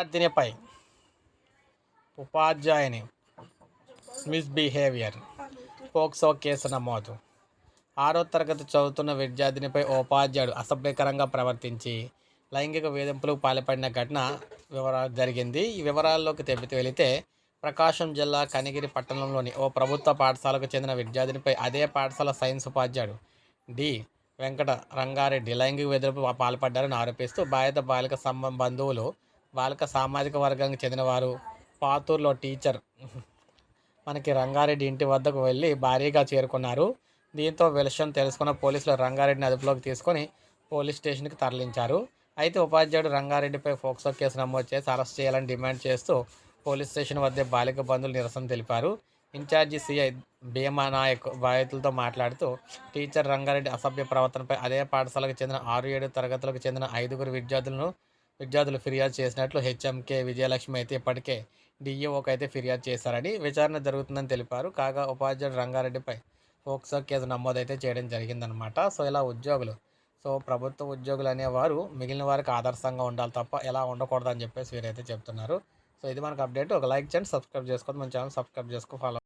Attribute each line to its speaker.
Speaker 1: విద్యార్థినిపై ఉపాధ్యాయుని misbehaviour. POCSO case నమోదు. ఆరో తరగతి చదువుతున్న విద్యార్థినిపై ఉపాధ్యాయుడు అసభ్యకరంగా ప్రవర్తించి లైంగిక వేధింపులకు పాల్పడిన ఘటన వివరాలు జరిగింది. ఈ వివరాల్లోకి తెబితే వెళితే ప్రకాశం జిల్లా కనిగిరి పట్టణంలోని ఓ ప్రభుత్వ పాఠశాలకు చెందిన విద్యార్థినిపై అదే పాఠశాల సైన్స్ ఉపాధ్యాయుడు డి. వెంకట రంగారెడ్డి లైంగిక వేధింపు పాల్పడ్డారని ఆరోపిస్తూ బాధిత బాలిక సంబంధ బంధువులు బాలిక సామాజిక వర్గానికి చెందినవారు పాతూరులో టీచర్ మనకి రంగారెడ్డి ఇంటి వద్దకు వెళ్ళి భారీగా చేరుకున్నారు. దీంతో విషయం తెలుసుకున్న పోలీసులు రంగారెడ్డిని అదుపులోకి తీసుకొని పోలీస్ స్టేషన్కి తరలించారు. అయితే ఉపాధ్యాయుడు రంగారెడ్డిపై ఫోక్సో కేసు నమోదు చేసి అరెస్ట్ చేయాలని డిమాండ్ చేస్తూ పోలీస్ స్టేషన్ వద్ద బాలిక బంధువులు నిరసన తెలిపారు. ఇన్ఛార్జి సిఐ భీమా నాయక్ బాధితులతో మాట్లాడుతూ టీచర్ రంగారెడ్డి అసభ్య ప్రవర్తనపై అదే పాఠశాలకు చెందిన ఆరు ఏడు తరగతులకు చెందిన ఐదుగురు విద్యార్థులను విద్యార్థులు ఫిర్యాదు చేసినట్లు హెచ్ఎంకే విజయలక్ష్మి అయితే ఇప్పటికే డిఈఓకి అయితే ఫిర్యాదు చేశారని విచారణ జరుగుతుందని తెలిపారు. కాగా ఉపాధ్యాయుడు రంగారెడ్డిపై ఫోక్సో కేసు నమోదైతే చేయడం జరిగిందనమాట సో ఇలా ఉద్యోగులు సో ప్రభుత్వ ఉద్యోగులు అనేవారు మిగిలిన వారికి ఆదర్శంగా ఉండాలి తప్ప ఎలా ఉండకూడదని చెప్పేసి వీరైతే చెప్తున్నారు. సో ఇది మనకు అప్డేట్. ఒక లైక్ చేయండి సబ్స్క్రైబ్ చేసుకోండి మన ఛానల్ సబ్స్క్రైబ్ చేసుకో ఫాలో